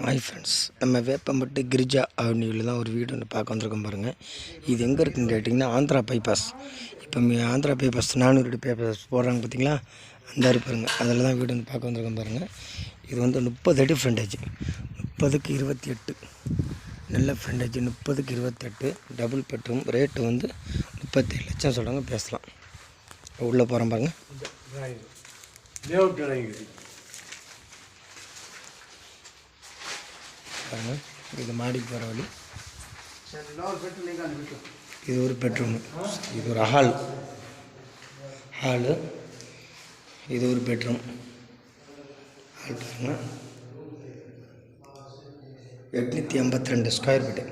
Hi friends நம்ம வேப்பம்பட்டு கிரிஜா அவென்யூவில் தான் ஒரு வீடு ஒன்று பார்க்க வந்திருக்கோம் பாருங்கள் இது எங்கே இருக்குன்னு கேட்டிங்கன்னா ஆந்திரா பைபாஸ் இப்போ மீ- ஆந்திரா பைபாஸ் நானூறு பைபாஸ் போடுறாங்க பார்த்தீங்களா அந்த இருக்கு பாருங்க. அதில் தான் வீடு ஒன்று பார்க்க வந்திருக்கோம் பாருங்கள் இது வந்து முப்பது அடி ஃப்ரெண்டேஜ் முப்பதுக்கு இருபத்தி எட்டு. நல்ல ஃப்ரெண்டேஜ் முப்பதுக்கு இருபத்தெட்டு டபுள் பெட்ரூம் ரேட்டு வந்து முப்பத்தேழு லட்சம் சொல்கிறாங்க பேசலாம். உள்ளே போகிறோம் பாருங்கள் பாருங்கள் இது மாடிக்கு போகிற வழி. இது ஒரு பெட்ரூம். இது ஒரு ஹால். ஹாலு. இது ஒரு பெட்ரூம். ஹால் பாருங்க. எட்நூற்றி ஐம்பத்தி ரெண்டு ஸ்கொயர் ஃபீட்டு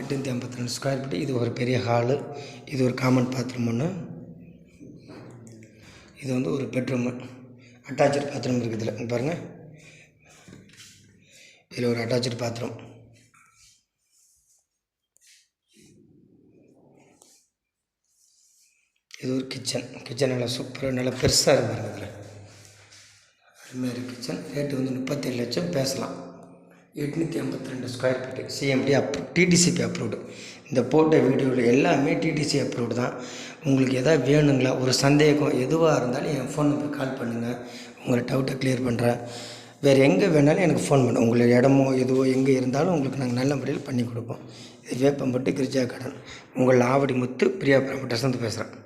எட்நூற்றி ஐம்பத்தி ரெண்டு ஸ்கொயர் ஃபீட்டு இது ஒரு பெரிய ஹாலு. இது ஒரு காமன் பாத்ரூம் ஒன்று இது வந்து ஒரு பெட்ரூமு. அட்டாச்சு பாத்ரூம் இருக்குது இதில். பாருங்கள் இதில் ஒரு அட்டாச்சு பாத்ரூம் இது ஒரு கிச்சன் கிச்சன் நல்லா சூப்பராக நல்லா பெருசாக இருக்கு பாருங்க இதில். அதுமாரி கிச்சன் ரேட்டு வந்து முப்பத்தேழு லட்சம் பேசலாம். எட்நூற்றி ஐம்பத்தி ரெண்டு square feet CMD approve DTCP approved இந்த போட்ட வீடியோவில் எல்லாமே டிடிசி அப்ரூவ்டு தான். உங்களுக்கு எதாவது வேணுங்களா ஒரு சந்தேகம் எதுவாக இருந்தாலும் என் ஃபோன் நம்பர் கால் பண்ணுங்கள் உங்களை டவுட்டை க்ளியர் பண்ணுறேன் வேறு எங்கே வேணாலும் எனக்கு ஃபோன் பண்ணும் உங்களுக்கு இடமோ எதுவோ எங்கே இருந்தாலும் உங்களுக்கு நாங்கள் நல்ல முறையில் பண்ணி கொடுப்போம். இது வேப்பம்பட்டு கிரிஜா கடன். உங்கள் ஆவடி முத்து பிரியா பிரமட்டர்ஸ் வந்து பேசுகிறேன்.